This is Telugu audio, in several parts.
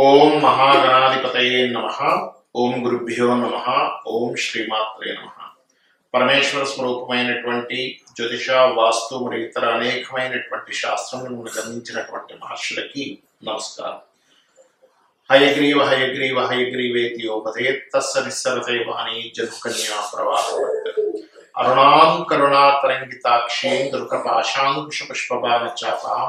ఓం మహాగణాధిపతయే నమ ఓం గురుభ్యో నమ ఓం శ్రీమాత్రే నమ పరమేశ్వర స్వరూపమైనటువంటి జ్యోతిష వాస్తు మరియు ఇతర అనేకమైనటువంటి శాస్త్రములను గమనించినటువంటి మహర్షులకి నమస్కారం హయగ్రీవ హయగ్రీవ హయగ్రీవేతి యోపదేత్తస్స నిస్సరతే వాణి జనుకన్యా ప్రవాహ అరుణాం కరుణాతరంగితాక్షీం దుర్గపాశాంకుశ పుష్పబాణ చాపాం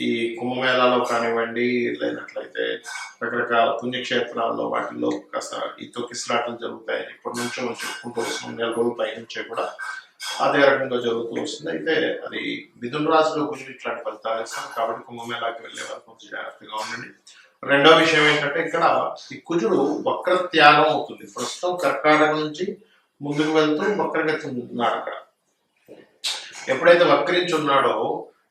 ఈ కుంభమేళాలో కానివ్వండి లేనట్లయితే రకరకాల పుణ్యక్షేత్రాల్లో వాటిల్లో కాస్త ఈ తొక్కిసలాటలు జరుగుతాయని ఇప్పటి నుంచో మనం చెప్పుకుంటూ వస్తున్నాం. నెల రోజుల పై నుంచే కూడా అదే రకంగా జరుగుతూ వస్తుంది. అయితే అది మిథున రాశిలో కుజుడు ఇట్లాంటి ఫలితాలు ఇస్తాం. కాబట్టి కుంభమేళాకి వెళ్ళే వరకు కొంచెం జాగ్రత్తగా ఉండండి. రెండో విషయం ఏంటంటే ఇక్కడ ఈ కుజుడు వక్ర త్యాగం అవుతుంది. ప్రస్తుతం కర్కాటక నుంచి ముందుకు వెళ్తూ వక్రగతి ఉన్నాడు అక్కడ. ఎప్పుడైతే వక్రించి ఉన్నాడో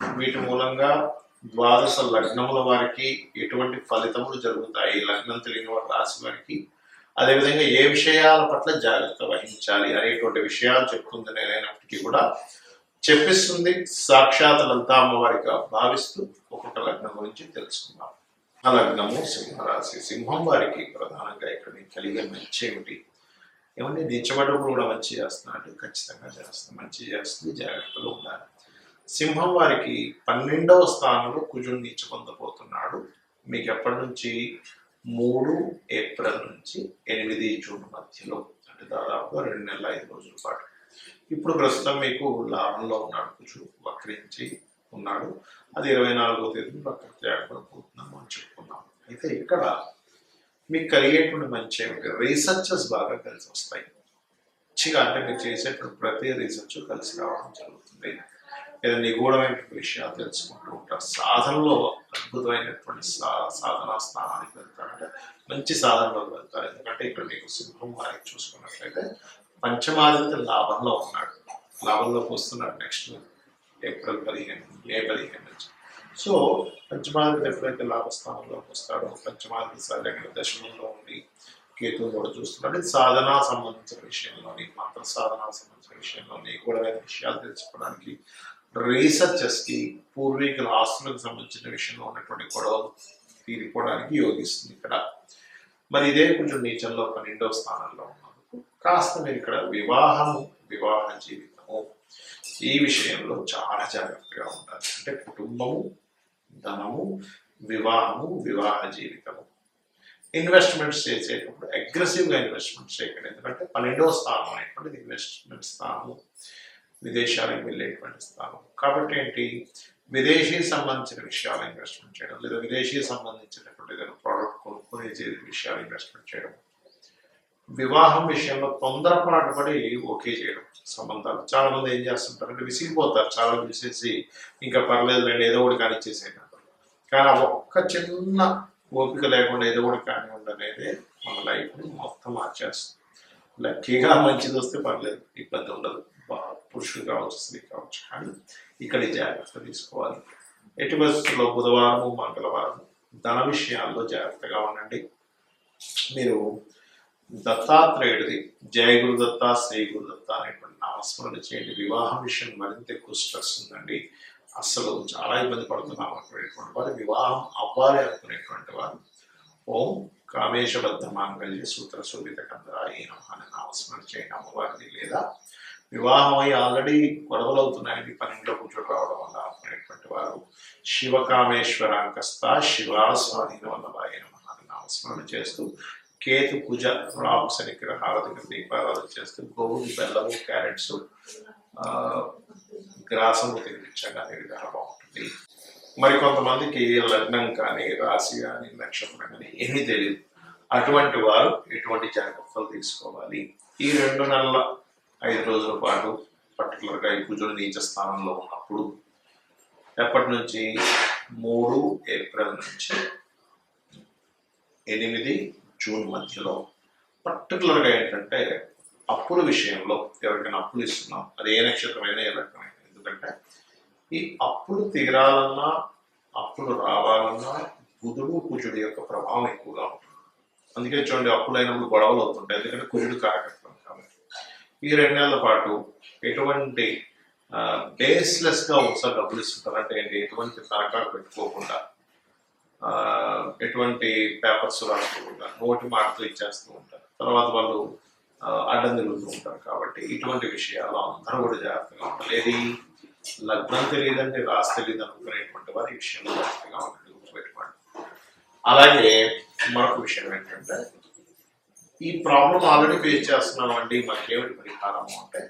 వీటి మూలంగా ద్వాదశ లగ్నముల వారికి ఎటువంటి ఫలితములు జరుగుతాయి? లగ్నం తెలియని వారి రాశి వారికి అదేవిధంగా ఏ విషయాల పట్ల జాగ్రత్త వహించాలి అనేటువంటి విషయాలు చెప్తుంది నేనైనప్పటికీ కూడా చెప్పిస్తుంది. సాక్షాత్ లలితా అమ్మవారిగా భావిస్తూ ఒక్కొక్క లగ్నం గురించి తెలుసుకుందాం. ఆ లగ్నము సింహరాశి. సింహం వారికి ప్రధానంగా ఇక్కడ కలిగే మంచి ఏమిటి? ఏమంటే నిచ్చబడ్డప్పుడు కూడా మంచి చేస్తున్నా అంటే ఖచ్చితంగా చేస్తుంది మంచి చేస్తుంది జాగ్రత్తలు ఉండాలి. సింహం వారికి పన్నెండవ స్థానంలో కుజుడు నీచ పొందబోతున్నాడు. మీకు ఎప్పటి నుంచి? మూడు ఏప్రిల్ నుంచి ఎనిమిది జూన్ మధ్యలో. అంటే దాదాపుగా రెండు నెలల ఐదు రోజుల పాటు. ఇప్పుడు ప్రస్తుతం మీకు లాభంలో ఉన్నాడు కుజుడు వక్రించి ఉన్నాడు. అది ఇరవై నాలుగో తేదీ వక్రత్యాగం ఆడబడిపోతున్నాము అని చెప్పుకున్నాం. అయితే ఇక్కడ మీకు కలిగేటువంటి మంచి ఏమిటి? రీసెర్చెస్ బాగా కలిసి వస్తాయి. మంచిగా అంటే మీరు చేసేటువంటి ప్రతి రీసెర్చ్ కలిసి రావడం జరుగుతుంది. ఏదైనా నిగూఢమైనటువంటి విషయాలు తెలుసుకుంటూ ఉంటారు సాధనలో అద్భుతమైనటువంటి సా సాధనా స్థానానికి వెళ్తారంటే మంచి సాధనలోకి వెళ్తారు. ఎందుకంటే ఇక్కడ మీకు సింహం వారికి చూసుకున్నట్లయితే పంచమాదిత్య లాభంలో ఉన్నాడు. లాభంలోకి వస్తున్నాడు నెక్స్ట్ ఏప్రిల్ పదిహేను మే పదిహేను నుంచి. సో పంచమాదిత్య ఎప్పుడైతే లాభస్థానంలోకి వస్తాడో పంచమాదిత్య సరైన దశమంలో ఉండి కేతువు కూడా చూస్తున్నాడు. సాధనా సాధన సంబంధించిన విషయంలోని మంత్ర సాధన సంబంధించిన విషయంలోని కూడా విషయాలు తెలుసుకోవడానికి రీసెర్చెస్కి పూర్వీకుల ఆస్తులకు సంబంధించిన విషయంలో ఉన్నటువంటి గొడవలు తీరిపోవడానికి యోగిస్తుంది ఇక్కడ. మరి ఇదే కొంచెం నీచంలో పన్నెండవ స్థానంలో ఉన్నందుకు కాస్త మీరు ఇక్కడ వివాహము వివాహ జీవితము ఈ విషయంలో చాలా జాగ్రత్తగా ఉండాలి. అంటే కుటుంబము ధనము వివాహము వివాహ జీవితము. ఇన్వెస్ట్మెంట్స్ చేసేటప్పుడు అగ్రెసివ్గా ఇన్వెస్ట్మెంట్స్ చేయకండి. ఎందుకంటే పన్నెండవ స్థానం అనేటువంటిది ఇన్వెస్ట్మెంట్ స్థానము. విదేశాలకు వెళ్ళేటువంటి స్థానం కాబట్టి ఏంటి? విదేశీ సంబంధించిన విషయాలు ఇన్వెస్ట్మెంట్ చేయడం లేదా విదేశీ సంబంధించినటువంటి ఏదైనా ప్రోడక్ట్ కొనుక్కునే విషయాలు ఇన్వెస్ట్మెంట్ చేయడం. వివాహం విషయంలో తొందరపాటు పడి ఓకే చేయడం. సంబంధాలు చాలా మంది ఏం చేస్తుంటారంటే విసిగిపోతారు. చాలా మంది విసేసి ఇంకా పర్లేదు లేండి ఏదో ఒకటి కానీ చేసేటప్పుడు కానీ ఒక్క చిన్న ఓపిక లేకుండా ఏదో ఒకటి కానివ్వండి అనేది మన లైఫ్ని మొత్తం మార్చేస్తుంది. లక్కీగా మంచిది వస్తే పర్లేదు ఇబ్బంది ఉండదు. పురుషుడు కావచ్చు స్త్రీ కావచ్చు కానీ ఇక్కడ జాగ్రత్త తీసుకోవాలి. ఎటు పరిస్థితుల్లో బుధవారము మంగళవారం ధన విషయాల్లో జాగ్రత్తగా ఉండండి. మీరు దత్తాత్రేయుడిది జయ గురుదత్త శ్రీ గురుదత్త అనేటువంటి నామస్మరణ చేయండి. వివాహం విషయం మరింత ఎక్కువ స్ట్రెస్ ఉందండి. అస్సలు చాలా ఇబ్బంది పడుతున్నాం అనుకునేటువంటి వారు వివాహం అవ్వాలి అనుకునేటువంటి వారు. ఓం కామేశబద్ధ మాంగళ్య సూత్ర శోభిత కందరాయి నమః అనే నామస్మరణ చేయండి అమ్మవారిది లేదా వివాహం అయి ఆల్రెడీ గొడవలు అవుతున్నాయని పన్నెండులో కూర్చొని రావడం వల్ల అనేటువంటి వారు శివకామేశ్వరాంకస్త శివ స్వాధీన వల్లభాయ నమః నామస్మరణ చేస్తూ కేతు కుజ రాహు శని గ్రహాల దగ్గర దీపారాధన చేస్తూ గోవులు బెల్లము క్యారెట్స్ గ్రాసము తినిపించగా అనే విధానం బాగుంటుంది. మరి కొంతమందికి లగ్నం కానీ రాశి కానీ నక్షత్రం కానీ ఏమీ తెలియదు. అటువంటి వారు ఎటువంటి జాగ్రత్తలు తీసుకోవాలి? ఈ రెండు నెలల ఐదు రోజుల పాటు పర్టికులర్గా ఈ కుజుడు నీచ స్థానంలో ఉన్నప్పుడు ఎప్పటి నుంచి? మూడు ఏప్రిల్ నుంచి. ఎనిమిది జూన్ మధ్యలో. పర్టికులర్గా ఏంటంటే అప్పుల విషయంలో ఎవరికైనా అప్పులు ఇస్తున్నాం. అది ఏ నక్షత్రమైనా ఏ రకమైనా. ఎందుకంటే ఈ అప్పులు తీరాలన్నా అప్పులు రావాలన్నా బుధుడు కుజుడు యొక్క ప్రభావం ఎక్కువగా ఉంటుంది. అందుకే చూడండి అప్పులైనప్పుడు గొడవలు అవుతుంటాయి. ఎందుకంటే కుజుడు కారకం ఈ రెండేళ్ళ పాటు ఎటువంటి బేస్లెస్గా ఒకసారి డబ్బులు ఇస్తుంటారు? అంటే ఏంటి? ఎటువంటి తనఖాలు పెట్టుకోకుండా ఎటువంటి పేపర్స్ రాసుకోకుండా నోటి మాటలు ఇచ్చేస్తూ ఉంటారు. తర్వాత వాళ్ళు అడ్డం తిరుగుతూ ఉంటారు. కాబట్టి ఇటువంటి విషయాలు అందరూ కూడా జాగ్రత్తగా ఉండాలి. ఏది లగ్నం తెలియదండి రాసి తెలియదు అనుకునేటువంటి వారి విషయంలో జాగ్రత్తగా ఉండండి గుర్తుపెట్టుకోండి. అలాగే మరొక విషయం ఏంటంటే ఈ ప్రాబ్లం ఆల్రెడీ ఫేస్ చేస్తున్నామండి. మనకేమిటి పరిహారం అంటే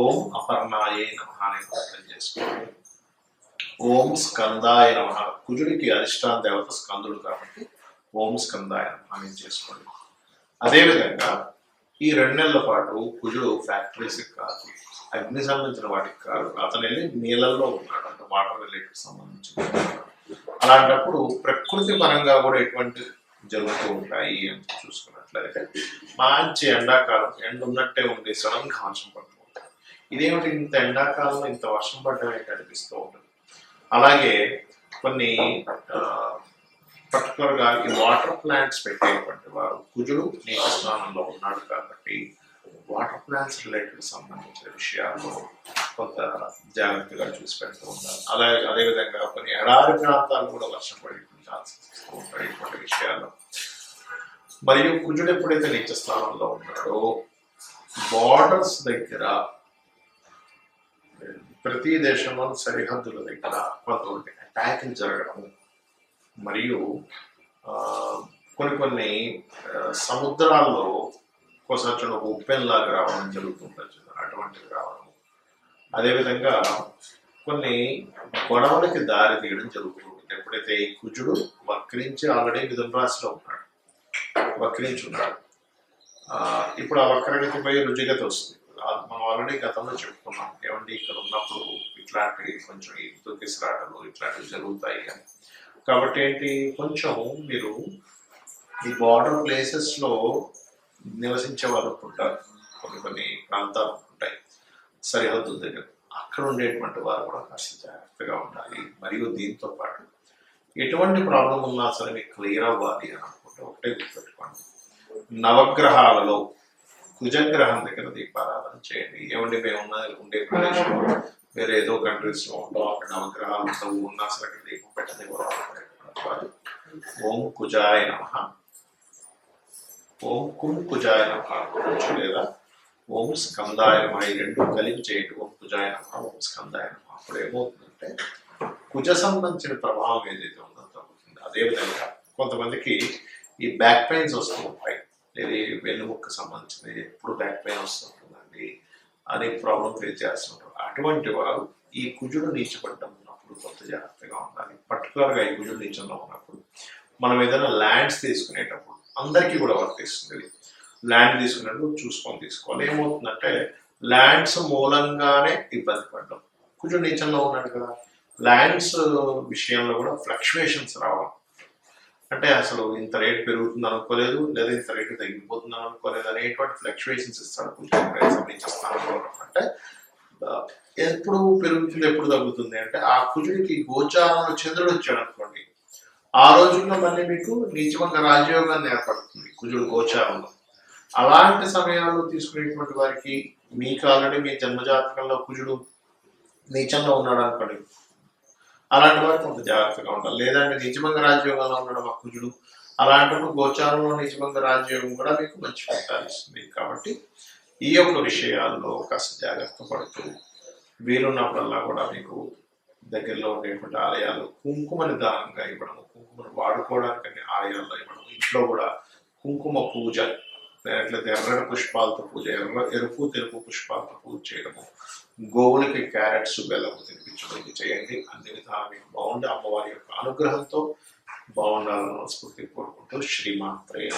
ఓం అపర్ణాయే నమ అనే చేసుకోండి ఓం స్కందాయ నమ. కుజుడికి అధిష్టాన దేవత స్కందుడు కాబట్టి ఓం స్కందాయ నమ అని చేసుకోండి. అదేవిధంగా ఈ రెండు నెలల పాటు కుజుడు ఫ్యాక్టరీస్కి కాదు అగ్ని సంబంధించిన వాటికి కాదు అతను వెళ్ళి నీళ్ళల్లో ఉన్నాడు. అంటే వాటర్ రిలేటెడ్ సంబంధించిన అలాంటప్పుడు ప్రకృతి పరంగా కూడా ఎటువంటి జరుగుతూ ఉంటాయి అని చూసుకున్నట్లయితే. మంచి ఎండాకాలం ఎండ ఉన్నట్టే ఉండే సడన్గా వర్షం పడుతూ ఉంటుంది ఇదేమిటి ఇంత ఎండాకాలం ఇంత వర్షం పడ్డమే కనిపిస్తూ అనిపిస్తూ ఉంటుంది. అలాగే కొన్ని పర్టికులర్గా ఈ వాటర్ ప్లాంట్స్ పెట్టేటువంటి వారు కుజుడు నీటి స్నానంలో ఉన్నాడు కాబట్టి వాటర్ ప్లాంట్స్ రిలేటెడ్ సంబంధించిన విషయాల్లో కొంత జాగ్రత్తగా చూసి పెడుతూ ఉంటారు. అలాగే అదేవిధంగా కొన్ని ఎడారి ప్రాంతాలు కూడా వర్షం పడి ఛాన్సెస్ విషయాలు మరియు కుజుడు ఎప్పుడైతే నిత్య స్థానంలో ఉన్నాడో బార్డర్స్ దగ్గర ప్రతి దేశంలో సరిహద్దుల దగ్గర కొంత అటాకింగ్ జరగడం మరియు ఆ, కొన్ని కొన్ని సముద్రాల్లో ఒకసారి ఉబ్బెల్ లాగా రావడం జరుగుతుంటుంది అటువంటివి రావడం. అదేవిధంగా కొన్ని గొడవలకి దారి తీయడం జరుగుతుంది. ఎప్పుడైతే ఈ కుజుడు వక్రించి ఆల్రెడీ మిథున రాశిలో ఉన్నాడు వక్రించి ఉన్నాడు ఇప్పుడు ఆ వక్రగతి పోయి రుజుగతి వస్తుంది. మనం ఆల్రెడీ గతంలో చెప్పుకున్నాం ఏమండి ఇక్కడ ఉన్నప్పుడు ఇట్లాంటివి కొంచెం ఈ తొక్కిసరాటలు ఇట్లాంటివి జరుగుతాయి అని. కాబట్టి ఏంటి కొంచెం మీరు ఈ బార్డర్ ప్లేసెస్లో నివసించే వాళ్ళు ఉంటారు. కొన్ని కొన్ని ప్రాంతాలు ఉంటాయి. సరిహద్దుల దగ్గర. అక్కడ ఉండేటువంటి వారు కూడా కాస్త జాగ్రత్తగా ఉండాలి. మరియు దీంతో పాటు ఎటువంటి ప్రాబ్లం ఉన్నా సరే మీకు క్లియర్ అవ్వాలి అని అనుకుంటే ఒకటే గుర్తుపెట్టుకోండి. నవగ్రహాలలో కుజగ్రహం దగ్గర దీపారాధన చేయండి. ఏమండి మేము ఉన్న ఉండే ప్రదేశంలో వేరే ఏదో కంట్రీస్లో ఉంటాం. అక్కడ నవగ్రహాలు ఉంటావు ఉన్నా సరే అక్కడ దీపం పెట్టని ఓం కుజాయ నమ. ఓం కుం కుజాయ నమ అనుకోవచ్చు లేదా ఓం స్కందాయ నమ. ఈ రెండు కలిపి చేయండి. ఓం కుజాయ నమ ఓం స్కందాయ నమ. అప్పుడు ఏమవుతుందంటే కుజ సంబంధించిన ప్రభావం ఏదైతే ఉందో తగ్గుతుంది అదేవిధంగా కొంతమందికి ఈ బ్యాక్ పెయిన్స్ వస్తూ ఉంటాయి. ఇది వెన్నుముక్క సంబంధించినది ఎప్పుడు బ్యాక్ పెయిన్ వస్తుంటుందండి అనే ప్రాబ్లం ఫేస్ చేస్తుంటారు అటువంటి వారు ఈ కుజుడు నీచబడ్డం ఉన్నప్పుడు కొంత జాగ్రత్తగా ఉండాలి. పర్టికులర్గా ఈ కుజుడు నీచంలో ఉన్నప్పుడు మనం ఏదైనా ల్యాండ్స్ తీసుకునేటప్పుడు అందరికీ కూడా వర్తిస్తుంది ల్యాండ్ తీసుకునేటప్పుడు చూసుకొని తీసుకోవాలి. ఏమవుతుందంటే ల్యాండ్స్ మూలంగానే ఇబ్బంది పడ్డం. కుజుడు నీచంలో ఉన్నాడు కదా. ల్యాండ్స్ విషయంలో కూడా ఫ్లక్చువేషన్స్ రావడం. అంటే అసలు ఇంత రేట్ పెరుగుతుంది అనుకోలేదు లేదా ఇంత రేటు తగ్గిపోతుంది అనుకోలేదు అనేటువంటి ఫ్లక్చువేషన్స్ ఇస్తాడు కొంచెం సంబంధించిన అంటే ఎప్పుడు పెరుగుతుంది ఎప్పుడు తగ్గుతుంది? అంటే ఆ కుజుడికి గోచారంలో చంద్రుడు వచ్చాడు అనుకోండి. ఆ రోజుల్లో మళ్ళీ మీకు నిజంగా రాజయోగాన్ని ఏర్పడుతుంది కుజుడు గోచారంలో. అలాంటి సమయాల్లో తీసుకునేటువంటి వారికి మీకు ఆల్రెడీ మీ జన్మజాతకంలో కుజుడు నీచంలో ఉన్నాడు అనుకోండి. అలాంటి వారు కొంత జాగ్రత్తగా ఉండాలి. లేదంటే నిజమంగ రాజ్యోగంలో ఉండడం అక్కుజుడు అలాంటప్పుడు గోచారంలో నిజమంగ రాజ్యోగం కూడా మీకు మంచి ఫలితాలు ఇస్తుంది. కాబట్టి ఈ యొక్క విషయాల్లో కాస్త జాగ్రత్త పడుతూ వీలున్నప్పుడల్లా కూడా మీకు దగ్గరలో ఉండేటువంటి ఆలయాలు కుంకుమని దానంగా ఇవ్వడం కుంకుమను వాడుకోవడానికి ఆలయాల్లో ఇవ్వడం ఇంట్లో కూడా కుంకుమ పూజ ఎట్లయితే ఎర్రని పుష్పాలతో పూజ ఎర్ర ఎరుపు తెలుపు పుష్పాలతో పూజ చేయడము. గోవులకి క్యారెట్స్ బెల్లము తినిపించడం చేయండి. అన్ని విధాలు మీకు బాగుండి. అమ్మవారి యొక్క అనుగ్రహంతో బాగుండాలని మనస్ఫూర్తి కోరుకుంటూ శ్రీమాత్రేయ